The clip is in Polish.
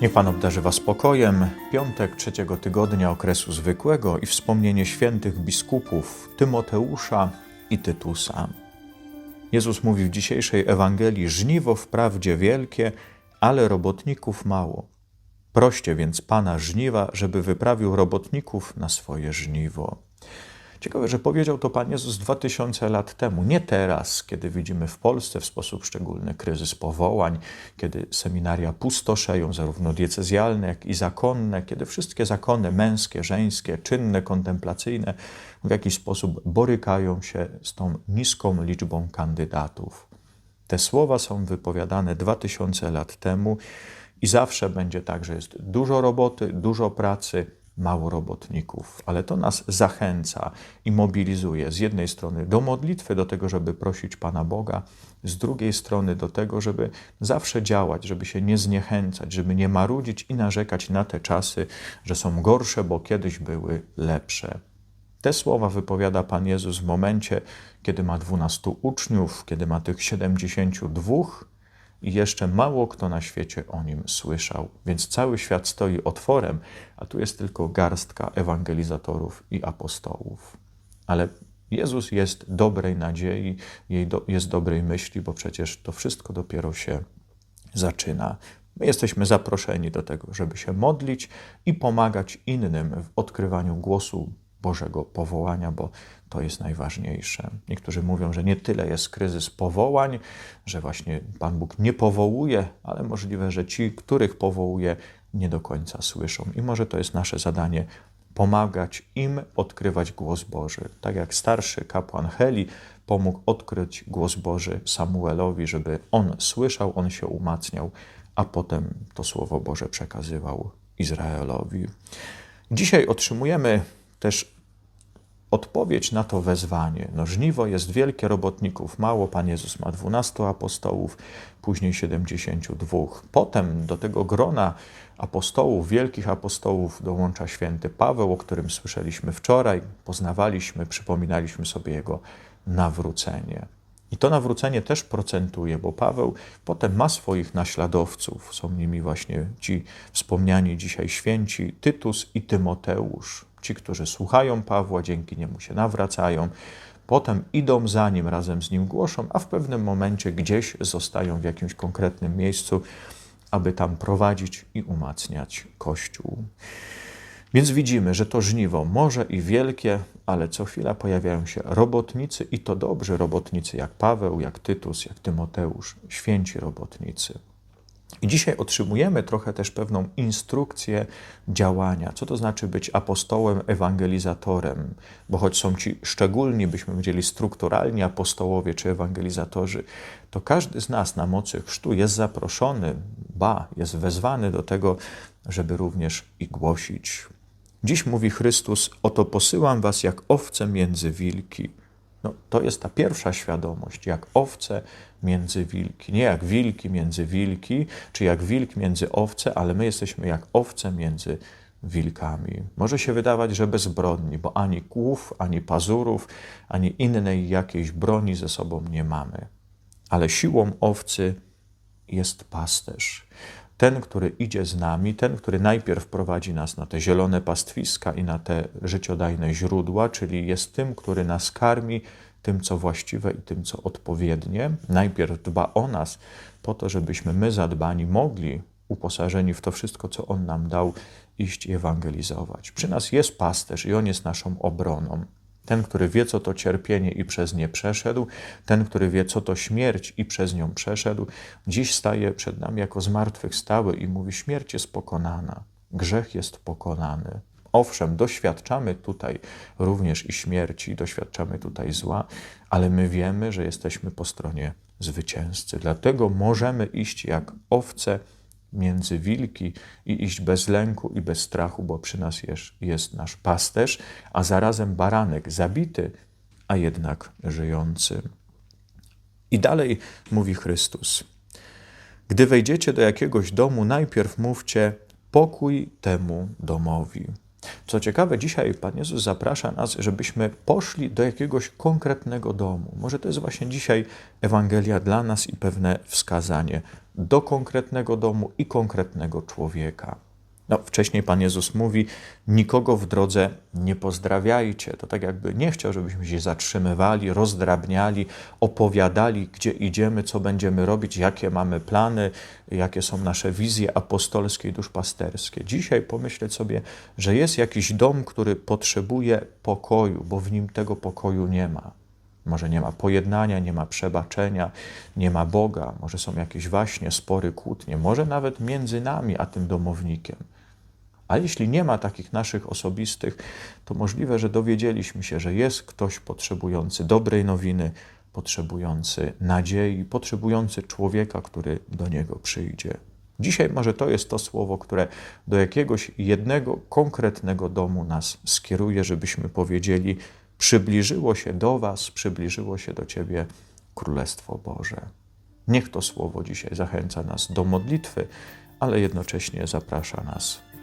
Niech Pan obdarzy Was spokojem. Piątek trzeciego tygodnia okresu zwykłego i wspomnienie świętych biskupów Tymoteusza i Tytusa. Jezus mówi w dzisiejszej Ewangelii: Żniwo wprawdzie wielkie, ale robotników mało. Proście więc Pana żniwa, żeby wyprawił robotników na swoje żniwo. Ciekawe, że powiedział to Pan Jezus 2000 lat temu, nie teraz, kiedy widzimy w Polsce w sposób szczególny kryzys powołań, kiedy seminaria pustoszeją, zarówno diecezjalne, jak i zakonne, kiedy wszystkie zakony męskie, żeńskie, czynne, kontemplacyjne w jakiś sposób borykają się z tą niską liczbą kandydatów. Te słowa są wypowiadane 2000 lat temu i zawsze będzie tak, że jest dużo roboty, dużo pracy, mało robotników, ale to nas zachęca i mobilizuje z jednej strony do modlitwy, do tego, żeby prosić Pana Boga, z drugiej strony do tego, żeby zawsze działać, żeby się nie zniechęcać, żeby nie marudzić i narzekać na te czasy, że są gorsze, bo kiedyś były lepsze. Te słowa wypowiada Pan Jezus w momencie, kiedy ma dwunastu uczniów, kiedy ma tych siedemdziesięciu dwóch, i jeszcze mało kto na świecie o nim słyszał, więc cały świat stoi otworem, a tu jest tylko garstka ewangelizatorów i apostołów. Ale Jezus jest dobrej nadziei, jest dobrej myśli, bo przecież to wszystko dopiero się zaczyna. My jesteśmy zaproszeni do tego, żeby się modlić i pomagać innym w odkrywaniu głosu Bożego powołania, bo to jest najważniejsze. Niektórzy mówią, że nie tyle jest kryzys powołań, że właśnie Pan Bóg nie powołuje, ale możliwe, że ci, których powołuje, nie do końca słyszą. I może to jest nasze zadanie pomagać im odkrywać głos Boży. Tak jak starszy kapłan Heli pomógł odkryć głos Boży Samuelowi, żeby on słyszał, on się umacniał, a potem to słowo Boże przekazywał Izraelowi. Dzisiaj otrzymujemy też odpowiedź na to wezwanie. No, żniwo jest wielkie, robotników mało. Pan Jezus ma 12 apostołów, później 72. Potem do tego grona apostołów, wielkich apostołów dołącza święty Paweł, o którym słyszeliśmy wczoraj, poznawaliśmy, przypominaliśmy sobie jego nawrócenie. I to nawrócenie też procentuje, bo Paweł potem ma swoich naśladowców. Są nimi właśnie ci wspomniani dzisiaj święci Tytus i Tymoteusz. Ci, którzy słuchają Pawła, dzięki niemu się nawracają, potem idą za nim, razem z nim głoszą, a w pewnym momencie gdzieś zostają w jakimś konkretnym miejscu, aby tam prowadzić i umacniać Kościół. Więc widzimy, że to żniwo może i wielkie, ale co chwila pojawiają się robotnicy i to dobrzy robotnicy, jak Paweł, jak Tytus, jak Tymoteusz, święci robotnicy. I dzisiaj otrzymujemy trochę też pewną instrukcję działania. Co to znaczy być apostołem, ewangelizatorem? Bo choć są ci szczególni, byśmy powiedzieli strukturalni apostołowie czy ewangelizatorzy, to każdy z nas na mocy chrztu jest zaproszony, ba, jest wezwany do tego, żeby również i głosić. Dziś mówi Chrystus: Oto posyłam was jak owce między wilki. No, to jest ta pierwsza świadomość, jak owce między wilki. Nie jak wilki między wilki, czy jak wilk między owce, ale my jesteśmy jak owce między wilkami. Może się wydawać, że bezbronni, bo ani kłów, ani pazurów, ani innej jakiejś broni ze sobą nie mamy. Ale siłą owcy jest pasterz. Ten, który idzie z nami, ten, który najpierw prowadzi nas na te zielone pastwiska i na te życiodajne źródła, czyli jest tym, który nas karmi tym, co właściwe i tym, co odpowiednie. Najpierw dba o nas, po to, żebyśmy my zadbani mogli, uposażeni w to wszystko, co On nam dał, iść i ewangelizować. Przy nas jest pasterz i On jest naszą obroną. Ten, który wie, co to cierpienie i przez nie przeszedł, ten, który wie, co to śmierć i przez nią przeszedł, dziś staje przed nami jako zmartwychwstały i mówi: Śmierć jest pokonana, grzech jest pokonany. Owszem, doświadczamy tutaj również i śmierci, doświadczamy tutaj zła, ale my wiemy, że jesteśmy po stronie zwycięzcy. Dlatego możemy iść jak owce między wilki i iść bez lęku i bez strachu, bo przy nas jest, jest nasz pasterz, a zarazem baranek zabity, a jednak żyjący. I dalej mówi Chrystus: Gdy wejdziecie do jakiegoś domu, najpierw mówcie pokój temu domowi. Co ciekawe, dzisiaj Pan Jezus zaprasza nas, żebyśmy poszli do jakiegoś konkretnego domu. Może to jest właśnie dzisiaj Ewangelia dla nas i pewne wskazanie do konkretnego domu i konkretnego człowieka. No, wcześniej Pan Jezus mówi: Nikogo w drodze nie pozdrawiajcie. To tak jakby nie chciał, żebyśmy się zatrzymywali, rozdrabniali, opowiadali, gdzie idziemy, co będziemy robić, jakie mamy plany, jakie są nasze wizje apostolskie i duszpasterskie. Dzisiaj pomyśleć sobie, że jest jakiś dom, który potrzebuje pokoju, bo w nim tego pokoju nie ma. Może nie ma pojednania, nie ma przebaczenia, nie ma Boga, może są jakieś właśnie spory, kłótnie, może nawet między nami a tym domownikiem. A jeśli nie ma takich naszych osobistych, to możliwe, że dowiedzieliśmy się, że jest ktoś potrzebujący dobrej nowiny, potrzebujący nadziei, potrzebujący człowieka, który do niego przyjdzie. Dzisiaj może to jest to słowo, które do jakiegoś jednego konkretnego domu nas skieruje, żebyśmy powiedzieli: Przybliżyło się do Was, przybliżyło się do Ciebie Królestwo Boże. Niech to słowo dzisiaj zachęca nas do modlitwy, ale jednocześnie zaprasza nas